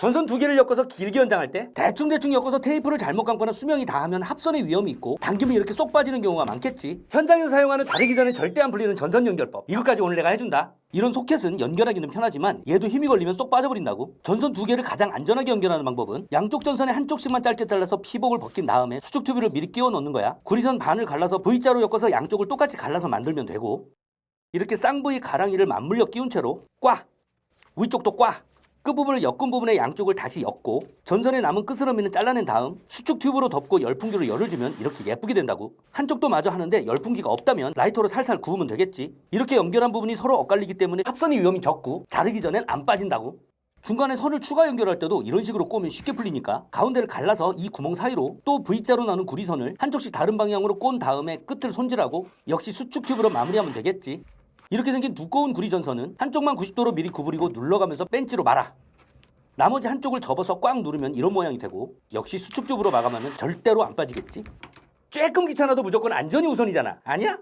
전선 두 개를 엮어서 길게 연장할 때 대충대충 엮어서 테이프를 잘못 감거나 수명이 다하면 합선의 위험이 있고 당기면 이렇게 쏙 빠지는 경우가 많겠지. 현장에서 사용하는 자르기 전에 절대 안 풀리는 전선 연결법. 이것까지 오늘 내가 해준다. 이런 소켓은 연결하기는 편하지만 얘도 힘이 걸리면 쏙 빠져버린다고. 전선 두 개를 가장 안전하게 연결하는 방법은 양쪽 전선의 한쪽씩만 짧게 잘라서 피복을 벗긴 다음에 수축 튜브를 미리 끼워 넣는 거야. 구리선 반을 갈라서 V자로 엮어서 양쪽을 똑같이 갈라서 만들면 되고 이렇게 쌍부위 가랑이를 맞물려 끼운 채로 꽉 위쪽도 꽉 끝부분을 엮은 부분의 양쪽을 다시 엮고 전선에 남은 끝으로미는 잘라낸 다음 수축 튜브로 덮고 열풍기로 열을 주면 이렇게 예쁘게 된다고? 한쪽도 마저 하는데 열풍기가 없다면 라이터로 살살 구우면 되겠지? 이렇게 연결한 부분이 서로 엇갈리기 때문에 합선의 위험이 적고 자르기 전엔 안 빠진다고? 중간에 선을 추가 연결할 때도 이런 식으로 꼬면 쉽게 풀리니까 가운데를 갈라서 이 구멍 사이로 또 V자로 나눈 구리선을 한쪽씩 다른 방향으로 꼰 다음에 끝을 손질하고 역시 수축 튜브로 마무리하면 되겠지 이렇게 생긴 두꺼운 구리 전선은 한쪽만 90도로 미리 구부리고 눌러가면서 벤치로 말아. 나머지 한쪽을 접어서 꽉 누르면 이런 모양이 되고 역시 수축 튜브로 마감하면 절대로 안 빠지겠지. 조금 귀찮아도 무조건 안전이 우선이잖아. 아니야?